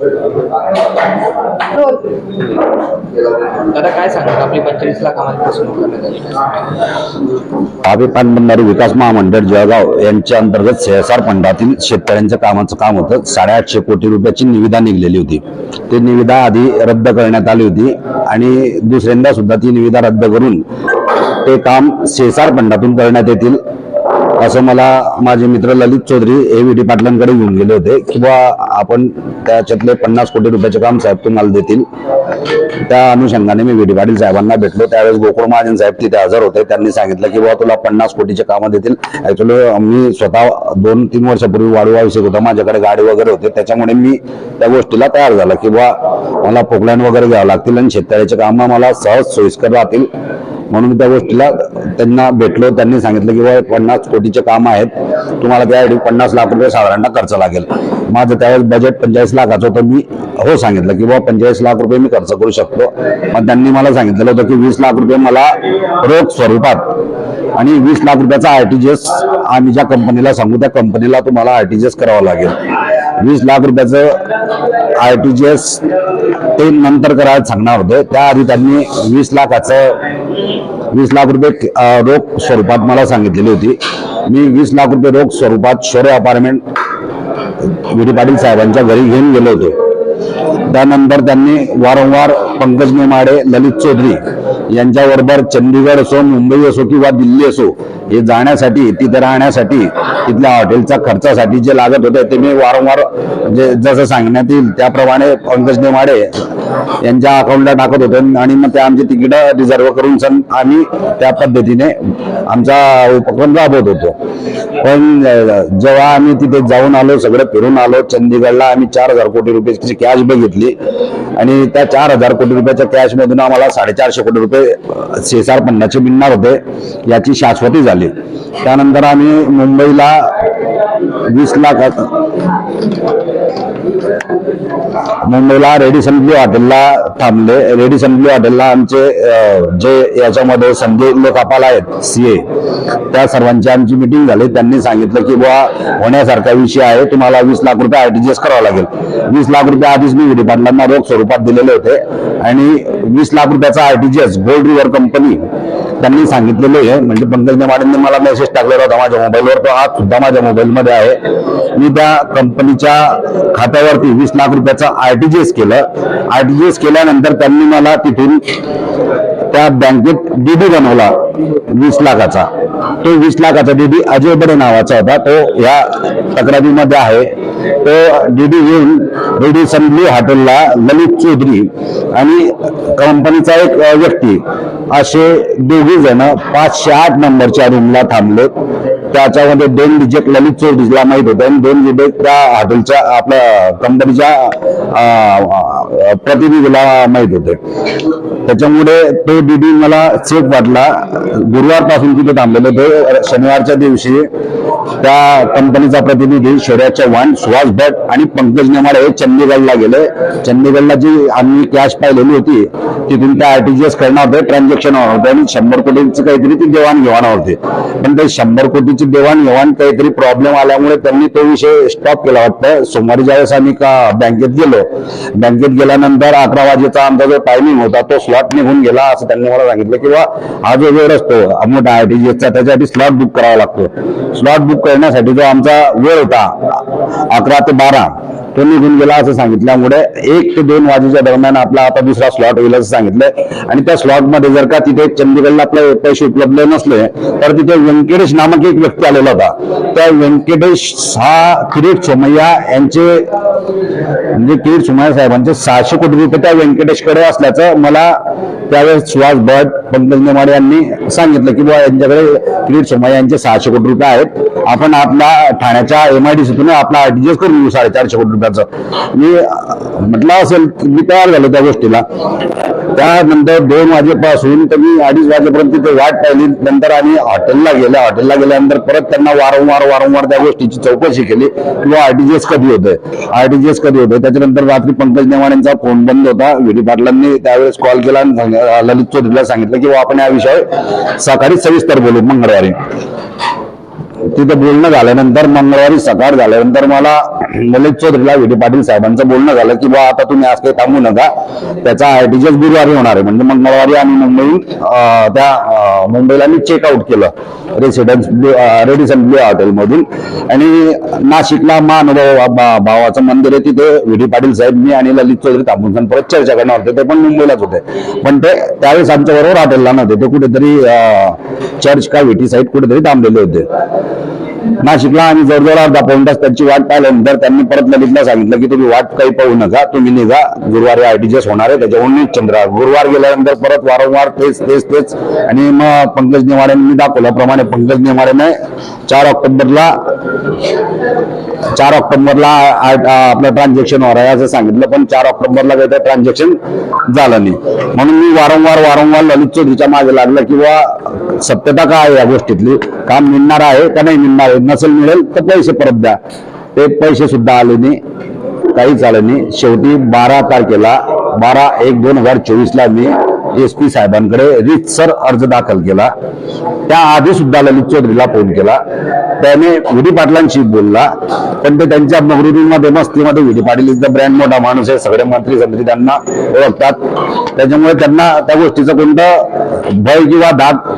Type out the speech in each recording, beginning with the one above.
दादा काय सांगतात आपली पंचवीस लाख आम्हाला फसवणूक करण्यात आली पानबंधारे विकास महामंडळ जळगाव यांच्या अंतर्गत सहसार फंडातील शेतकऱ्यांच्या कामाचं काम होतं. साडेआठशे कोटी रुपयाची निविदा निघलेली होती. ती निविदा आधी रद्द करण्यात आली होती आणि दुसऱ्यांदा सुद्धा ती निविदा रद्द करून ते काम सहसार फंडातून करण्यात येतील. असं मला माझे मित्र Lalit Chaudhari A V D पाटलांकडे घेऊन गेले होते. किंवा आपण त्याच्यातले पन्नास कोटी रुपयाचे काम साहेब तुम्हाला देतील. त्या अनुषंगाने मी व्ही पाटील साहेबांना भेटलो. त्यावेळेस गोकुळ महाजन साहेब तिथे हजर होते. त्यांनी सांगितलं की बाबा तुला पन्नास कोटीचे कामं देतील. ऍक्च्युली मी स्वतः दोन तीन वर्षापूर्वी वाढवा विषय होता. माझ्याकडे गाडी वगैरे होते. त्याच्यामुळे मी त्या गोष्टीला तयार झाला की बा मला पोकलँड वगैरे घ्यावं लागतील आणि शेतकऱ्याचे कामं मला सहज सोयीस्कर राहतील. म्हणून त्या गोष्टीला त्यांना भेटलो त्यांनी सांगितलं की बाबा पन्नास कोटीचे काम आहेत. तुम्हाला त्यासाठी पन्नास लाख रुपये साधारणतः खर्च लागेल. माझं त्यावेळेस बजेट पंचेचाळीस लाखाचं होतं. मी हो सांगितलं की बाबा पंचेचाळीस लाख रुपये मी खर्च करू शकतो. मग त्यांनी मला सांगितलेलं होतं की वीस लाख रुपये मला रोख स्वरूपात आणि वीस लाख रुपयाचा आरटीजीएस आम्ही ज्या कंपनीला सांगू त्या कंपनीला तुम्हाला आरटीजीएस करावं लागेल. वीस लाख रुपयाचं आय टी जी एस ते नंतर करायला सांगणार होते. त्याआधी त्यांनी वीस लाखाचं वीस लाख रुपये रोख स्वरूपात मला सांगितलेली होती. मी वीस लाख रुपये रोख स्वरूपात शौर्य अपार्टमेंट विडी पाटील साहेबांच्या घरी घेऊन गेलो होतो. त्यानंतर त्यांनी वारंवार पंकज नेमाडे ललित चौधरी यांच्याबरोबर चंदीगड असो मुंबई असो किंवा दिल्ली असो हे जाण्यासाठी तिथं राहण्यासाठी तिथल्या हॉटेलच्या खर्चासाठी जे लागत होते ते मी वारंवार जे जसं सांगण्यात येईल त्याप्रमाणे पंकज नेमाडे यांच्या अकाउंटला टाकत होते आणि मग ते आमची तिकीटं रिझर्व करून सण आम्ही त्या पद्धतीने आमचा उपक्रम राबवत होतो. पण जेव्हा आम्ही तिथे जाऊन आलो सगळं फिरून आलो चंदीगडला आम्ही चार हजार कोटी रुपयाची कॅश बघितली आणि त्या चार हजार कोटी रुपयाच्या कॅश मधून आम्हाला साडेचारशे कोटी रुपये होते शेसार पन्नाचे मिळणार होते याची शाश्वती झाली. त्यानंतर आम्ही मुंबईला वीस लाख मुंबईला रेडिसन ब्ल्यू हॉटेलला थांबले. रेडिसन ब्ल्यू हॉटेलला आमचे जे याच्यामध्ये संधी लोकापाल आहेत सीए त्या सर्वांची आमची मिटिंग झाली. त्यांनी सांगितलं की बुवा होण्यासारखा विषय आहे तुम्हाला वीस लाख रुपये आरटीजीएस करावं लागेल. वीस लाख रुपये आधीच मी डिपार्टमेंटना रोख स्वरूपात दिलेले होते. आणि वीस लाख रुपयाचा आरटीजीएस गोल्ड रिव्हर कंपनी त्यांनी सांगितलेले आहे. म्हणजे पंकज नेमाडेंनी मला मेसेज टाकलेला होता माझ्या मोबाईलवर तो आज सुद्धा माझ्या मोबाईलमध्ये आहे. मी त्या कंपनीच्या खात्यावरती वीस लाख रुपयाचा आरटीजीएस केलं. आरटीजीएस केल्यानंतर त्यांनी मला तिथून त्या बँकेत डीडी बनवला वीस लाखाचा. तो वीस लाखाचा डीडी अजय बडे नावाचा होता. तो या तक्रारीमध्ये आहे. तो डीडी घेऊन रेडी संभली हॉटेलला ललित चौधरी आणि कंपनीचा एक व्यक्ती असे दोघी जण पाचशे आठ नंबरच्या रूमला थांबले. त्याच्यामध्ये दोन रिजेक्ट ललित चौधरीला माहीत होते आणि दोन रिजेक्ट त्या हॉटेलच्या आपल्या कंपनीच्या प्रतिनिधीला माहीत होते. त्याच्यामुळे तो डीडी मला चेक वाटला. गुरुवारपासून तिथे थांबलेले ते शनिवारच्या दिवशी त्या कंपनीचा प्रतिनिधी शौर्या चव्हाण सुहास भट आणि पंकज नेमाडे हे चंदीगडला गेले. चंदीगडला जी आम्ही कॅश पाहिलेली होती तिथून त्या आरटीजीएस करणार होते ट्रान्झॅक्शन होणार होते आणि शंभर कोटींचं काहीतरी ती देवाणघेवाण होते. पण ते शंभर कोटीची देवाणघेवाण काहीतरी प्रॉब्लेम आल्यामुळे त्यांनी तो विषय स्टॉप केला वाटतं. सोमवारी ज्यावेळेस आम्ही का बँकेत गेलो बँकेत गेल्यानंतर अकरा वाजेचा आमचा जो टायमिंग होता तो स्लॉट निघून गेला असं त्यांनी मला सांगितलं किंवा हा जो वेळ असतो मोठा आरटीजीएसचा त्याच्यासाठी स्लॉट बुक करावा लागतो. स्लॉट बुक करण्यासाठी जो आमचा वेळ होता अकरा ते बारा तो निघून गेला असं सांगितल्यामुळे एक ते दोन वाजेच्या दरम्यान आपला आता दुसरा स्लॉट होईल असं सांगितलंय. आणि त्या स्लॉटमध्ये जर का तिथे चंदीगडला आपले पैसे उपलब्ध नसले तर तिथे व्यंकटेश नामक एक व्यक्ती आलेला होता. त्या व्यंकटेश हा किरीट सोमय्या यांचे म्हणजे किरीट सोमय्या साहेबांचे सहाशे कोटी रुपये त्या व्यंकटेशकडे असल्याचं मला त्यावेळेस सुहास भट पंकज नेमाडे यांनी सांगितलं की बुवा यांच्याकडे किरीट सोमय्या यांचे सहाशे कोटी रुपये आहेत. आपण आपल्या ठाण्याच्या एमआयडीसीतून आपला आरटीजीएस करून घेऊ साडेचारशे कोटी रुपयाचं मी म्हटलं असेल मी तयार झालो त्या गोष्टीला. त्यानंतर दोन वाजेपासून तर मी अडीच वाजेपर्यंत तिथे वाट पाहिली. नंतर आम्ही हॉटेलला गेल्या हॉटेलला गेल्यानंतर परत त्यांना वारंवार वारंवार त्या गोष्टीची चौकशी केली. किंवा आरटीजीएस कधी होतंय? आरटीजीएस कधी होतंय? त्याच्यानंतर रात्री पंकज नेवाड्यांचा फोन बंद होता. व्हिडी पाटलांनी त्यावेळेस कॉल केला आणि ललित चौधरीला सांगितलं की आपण या विषयावर सकाळी सविस्तर बोलू मंगळवारी. तिथं बोलणं झाल्यानंतर मंगळवारी सकाळ झाल्यानंतर मला ललित चौधरीला विडी पाटील साहेबांचं बोलणं झालं की बा आता तुम्ही आज काही थांबू नका. त्याचा आरटीजीएस गुरुवारी होणार आहे. म्हणजे मंगळवारी आम्ही मुंबईहून त्या मुंबईला मी चेकआउट केलं रेसिडेन्स रेडिसन ब्ल्यू हॉटेलमधून आणि नाशिकला महानुभाव भावाचं मंदिर आहे तिथे विडी पाटील साहेब मी आणि ललित चौधरी थांबून परत चर्चा करणार होते. ते पण मुंबईलाच होते. पण ते त्यावेळेस आमच्या बरोबर हॉटेलला नव्हते. ते कुठेतरी चर्च का विटी साईड कुठेतरी थांबलेले होते. Thank you. नाशिकला आणि जवळजवळ अर्धा पाऊण तास त्यांची वाट पाहिल्यानंतर त्यांनी परत लगेचला सांगितलं की तुम्ही वाट काही पाहू नका तुम्ही निघा. गुरुवारी आयटीजीएस होणार आहे त्याच्याहून निश्चिंत गुरुवार गेल्यानंतर परत वारंवार तेच तेच तेच. आणि मग पंकज नेमाड्यांनी दाखवल्याप्रमाणे पंकज नेमाड्याने चार ऑक्टोबरला चार ऑक्टोबरला आपलं ट्रान्झॅक्शन होणार आहे असं सांगितलं पण चार ऑक्टोबरला काही तर ट्रान्झॅक्शन झालं नाही. म्हणून मी वारंवार वारंवार ललित चौधरीच्या मागे लागलं किंवा सत्यता काय आहे या गोष्टीतली? काम मिळणार आहे का नाही मिळणार आहे नसेल मिळेल तर पैसे परत द्या. ते पैसे सुद्धा आले नाही काहीच आलं नाही. शेवटी बारा तारखेला बारा एक दोन हजार चोवीसला मी एस पी साहेबांकडे रितसर अर्ज दाखल केला. त्याआधी सुद्धा ललित चौधरीला फोन केला. त्याने विडी पाटलांशी बोलला. पण ते त्यांच्या मगरुरीमध्ये मस्तीमध्ये विडी पाटील इज द ब्रँड मोठा माणूस आहे. सगळे मंत्री संत्री त्यांना ओळखतात. त्याच्यामुळे त्यांना त्या गोष्टीचं कोणतं भय किंवा धाक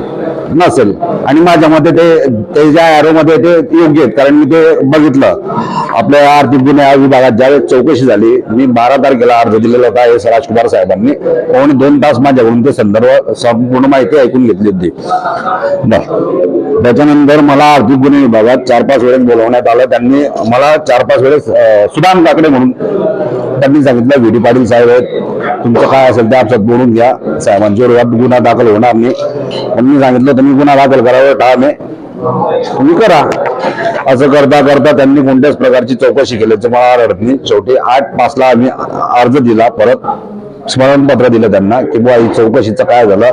नसेल. आणि माझ्या मते ते त्याच्या ज्या मध्ये ते योग्य आहेत. कारण मी ते बघितलं. आपल्या आर्थिक गुन्हे विभागात ज्यावेळेस चौकशी झाली मी बारा तारखेला अर्ज दिलेला होता एस राजकुमार साहेबांनी. पावणे दोन तास माझ्या माझ्याकडून ते संदर्भ संपूर्ण माहिती ऐकून घेतली होती. त्याच्यानंतर मला आर्थिक गुन्हे विभागात चार पाच वेळेस बोलवण्यात आलं. त्यांनी मला चार पाच वेळेस सुदाम काकडे म्हणून त्यांनी सांगितलं व्हिडी पाटील साहेब आहेत. तुमचं काय असेल ते आपसात बोलून घ्या. साहेबांच्या विरोधात गुन्हा दाखल होणार नाही. त्यांनी सांगितलं तुम्ही गुन्हा दाखल करावा टाळमे तुम्ही करा. असं करता करता त्यांनी कोणत्याच प्रकारची चौकशी केल्याचं मला आढळत नाही. शेवटी आठ पाचला आम्ही अर्ज दिला परत. स्मरणपत्र दिलं त्यांना की बुवा ही चौकशीचं काय झालं?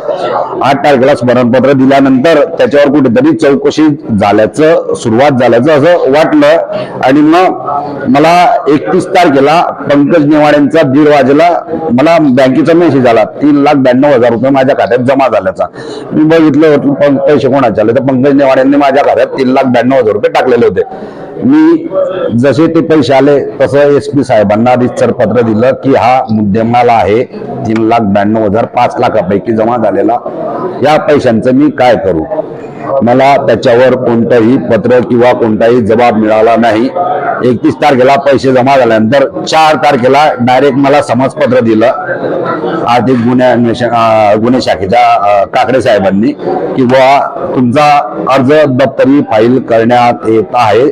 आठ तारखेला स्मरणपत्र दिल्यानंतर त्याच्यावर कुठेतरी चौकशी झाल्याचं सुरुवात झाल्याचं असं वाटलं. आणि मग मला एकतीस तारखेला पंकज नेवाड्यांचा दीड वाजेला मला बँकेचा मेसेज आला तीन लाख ब्याण्णव हजार रुपये माझ्या खात्यात जमा झाल्याचा. मी बघितलं होतं पैसे कोणाचे आले? तर पंकज नेवाड्यांनी माझ्या खात्यात तीन लाख ब्याण्णव हजार रुपये टाकलेले होते. मी जसे ते पैसे आले तसं एस पी साहेबांना रितसर पत्र दिलं की हा मुद्देमाल आहे तीन लाख ब्याण्णव हजार पाच लाखापैकी जमा झालेला. या पैशांचं मी काय करू? मला त्याच्यावर कोणतंही पत्र किंवा कोणताही जबाब मिळाला नाही. एकतीस तारखेला पैसे जमा झाल्यानंतर चार तारखेला डायरेक्ट मला समजपत्र दिलं. आर्थिक गुन्हे अन्वेषण गुन्हे शाखेच्या काकडे साहेबांनी किंवा तुमचा अर्ज दप्तरी फाईल करण्यात येत आहे.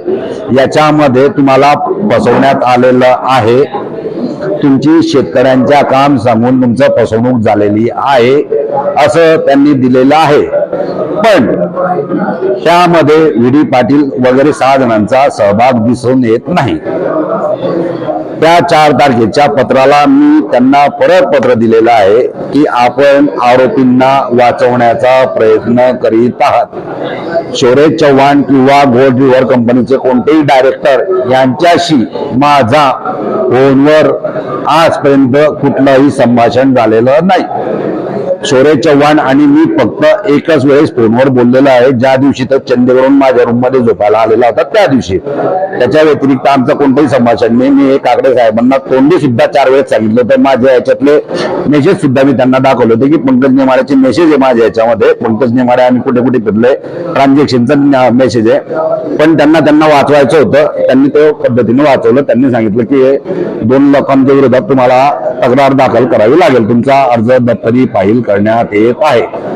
याच्यामध्ये तुम्हाला फसवण्यात आलेलं आहे. तुमची शेतकऱ्यांच्या काम सांगून तुमचं फसवणूक झालेली आहे. असं त्यांनी दिलेलं आहे. पण त्यामध्ये व्ही पाटील वगैरे सहा जणांचा सहभाग दिसून येत नाही. त्या चार तारखेच्या पत्राला मी त्यांना परत पत्र दिलेलं आहे की आपण आरोपींना वाचवण्याचा प्रयत्न करीत आहात. शोरे चव्हाण किंवा गोल्ड रिव्हर कंपनीचे कोणतेही डायरेक्टर यांच्याशी माझा फोनवर आजपर्यंत कुठलंही संभाषण झालेलं नाही. शोरे चव्हाण आणि मी फक्त एकच वेळेस फोनवर बोललेलो आहे. ज्या दिवशी तर चंदीवरून माझ्या रूममध्ये झोपायला आलेला होता त्या दिवशी. त्याच्या व्यतिरिक्त आमचं कोणतंही संभाषण नाही. मी हे काकडे साहेबांना तोंडी सुद्धा चार वेळेस सांगितलं होतं. माझ्या याच्यातले मेसेज सुद्धा मी त्यांना दाखवले होते की पंकज नेमाड्याचे मेसेज आहे माझ्या याच्यामध्ये. पंकज नेमाडे आम्ही कुठे कुठे फिरलोय. ट्रान्झॅक्शनचा मेसेज आहे. पण त्यांना त्यांना वाचवायचं होतं. त्यांनी तो पद्धतीने वाचवलं. त्यांनी सांगितलं की दोन लोकांच्या विरोधात तुम्हाला तक्रार दाखल करावी लागेल. तुमचा अर्ज दप्तरी फाईल करण्यात येत आहे.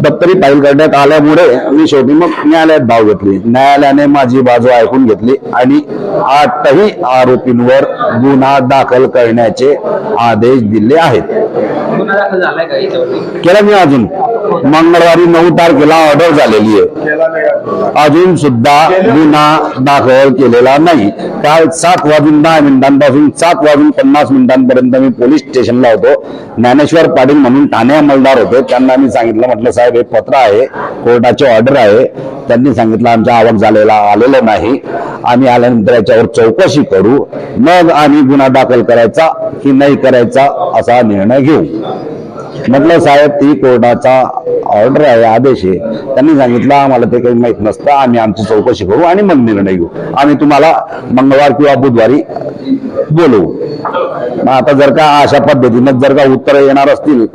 दप्तरी फाईल करण्यात आल्यामुळे मी शेवटी मग न्यायालयात धाव घेतली. न्यायालयाने माझी बाजू ऐकून घेतली आणि आठही आरोपींवर गुन्हा दाखल करण्याचे आदेश दिले आहेत. गुन्हा दाखल झालाय का याच्यावरती मी अजून. मंगळवारी नऊ तारखेला ऑर्डर झालेली आहे. अजून सुद्धा गुन्हा दाखल केलेला नाही. काल सात वाजून दहा मिनिटांपासून सात वाजून पन्नास मिनिटांपर्यंत मी पोलीस स्टेशनला होतो. ज्ञानेश्वर पाटील म्हणून ठाणे अंमलदार होते. त्यांना मी सांगितलं म्हटलं साहेब हे पत्र आहे कोर्टाचे ऑर्डर आहे. त्यांनी सांगितलं आमच्या आवक झालेला आलेलं नाही. आम्ही आल्यानंतर याच्यावर चौकशी करू. मग आम्ही गुन्हा दाखल करायचा की नाही करायचा असा निर्णय घेऊ. म्हटलं साहेब ती कोर्टाचा ऑर्डर आहे आदेश आहे. त्यांनी सांगितलं आम्हाला ते काही माहीत नसतं आम्ही आमची चौकशी करू आणि मग निर्णय घेऊ. आम्ही तुम्हाला मंगळवार किंवा बुधवारी बोलवू. मग आता जर का अशा पद्धतीनं जर का उत्तर येणार असतील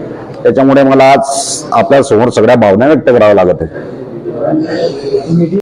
त्याच्यामुळे मला आज आपल्यासमोर सगळ्या भावना व्यक्त कराव्या लागत आहे